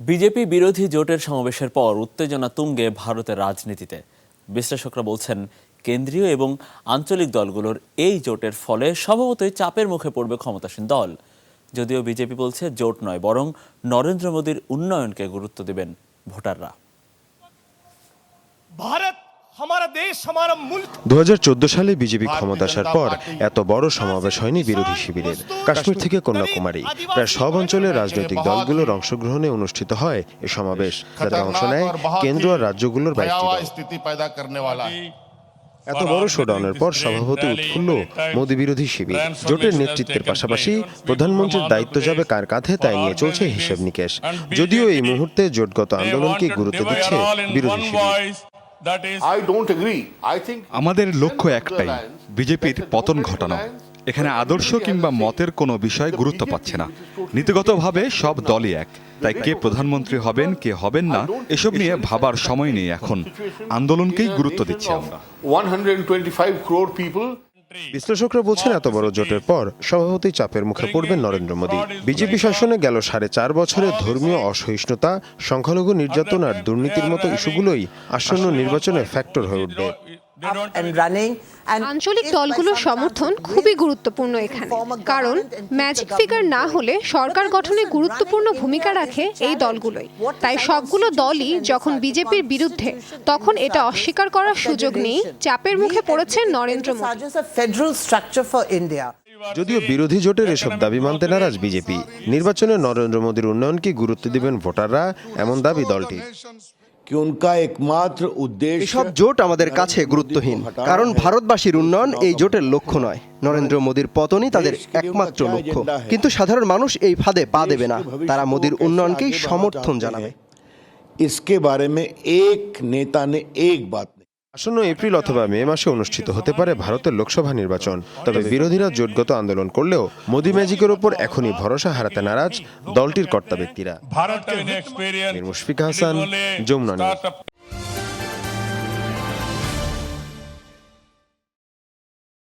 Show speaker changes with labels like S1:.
S1: BJP বিরোধী জোটের সমাবেশের পর উত্তেজনা তুঙ্গে ভারতের রাজনীতিতে। বিশ্লেষকরা বলছেন, কেন্দ্রীয় এবং আঞ্চলিক দলগুলোর এই জোটের ফলে স্বভাবতই চাপের মুখে পড়বে ক্ষমতাসীন দল। যদিও বিজেপি বলছে, জোট নয়, বরং নরেন্দ্র মোদীর উন্নয়নকে গুরুত্ব দেবেন ভোটাররা।
S2: ভারত দু হাজার
S3: চোদ্দ সালে বিজেপি ক্ষমতা আসার পর এত বড় সমাবেশ হয়নি বিরোধী শিবিরের। কাশ্মীর থেকে কন্যাকুমারী প্রায় সব অঞ্চলের রাজনৈতিক দলগুলোর অংশগ্রহণে অনুষ্ঠিত হয় এ সমাবেশ। যাতে অংশ নেয় কেন্দ্র আর রাজ্যগুলোর এত বড় শোডাউনের পর সভাপতি উৎফুল্ল মোদি বিরোধী শিবির। জোটের নেতৃত্বের পাশাপাশি প্রধানমন্ত্রীর দায়িত্ব যাবে কার কাঁধে তাই নিয়ে চলছে হিসেব নিকেশ। যদিও এই মুহূর্তে জোটগত আন্দোলনকে গুরুত্ব দিচ্ছে বিরোধী শিবির।
S4: I don't agree. I think
S5: আমাদের লক্ষ্য একটাই বিজেপির পতন ঘটানো। এখানে আদর্শ কিংবা মতের কোনো বিষয় গুরুত্ব পাচ্ছে না। নীতিগতভাবে সব দলই এক। তাই কে প্রধানমন্ত্রী হবেন কে হবেন না এসব নিয়ে ভাবার সময় নেই এখন। আন্দোলনকেই গুরুত্ব দিচ্ছে আমরা।
S4: 125 crore people
S3: বিশ্লেষকরা বলছেন, এত বড় জোটের পর সভাপতি চাপের মুখে পড়বেন নরেন্দ্র মোদী। বিজেপি শাসনে গেল সাড়ে চার বছরে ধর্মীয় অসহিষ্ণুতা, সংখ্যালঘু নির্যাতন আর দুর্নীতির মতো ইস্যুগুলোই আসন্ন নির্বাচনে ফ্যাক্টর হয়ে উঠবে।
S6: And running.
S7: আঞ্চলিক দলগুলোর সমর্থন খুবই গুরুত্বপূর্ণ এখানে কারণ ম্যাজিক ফিগার না হলে সরকার গঠনে গুরুত্বপূর্ণ ভূমিকা রাখে এই দলগুলোই। তাই সবগুলো দলই যখন বিজেপির বিরুদ্ধে তখন এটা অস্বীকার করার সুযোগ নেই চাপের মুখে পড়েছে নরেন্দ্র মোদী.
S3: যদিও বিরোধী জোটের এসব দাবি মানতে নারাজ বিজেপি নির্বাচনে নরেন্দ্র মোদীর উন্নয়নকে গুরুত্ব দিবেন ভোটাররা? এমন দাবি দলটির।
S8: कि उनका एकमात्र उद्देश्य
S9: এসব জোট আমাদের কাছে গুরুত্বহীন কারণ ভারতবাসীর উন্নয়ন এই জোটের লক্ষ্য নয় নরেন্দ্র মোদীর পতনই তাদের একমাত্র লক্ষ্য কিন্তু সাধারণ মানুষ এই ফাঁদে পা দেবে না তারা মোদীর উন্নয়নকেই সমর্থন জানাবে
S8: इसके बारे में एक नेता ने एक बात नहीं
S3: আসন্ন এপ্রিল অথবা মে মাসে অনুষ্ঠিত হতে পারে ভারতের লোকসভা নির্বাচন। তবে বিরোধীরা জোটগত আন্দোলন করলেও মোদি ম্যাজিকের ওপর এখনই ভরসা হারাতে নারাজ দলটির কর্তা ব্যক্তিরা। মুশফিক হাসান যমুনা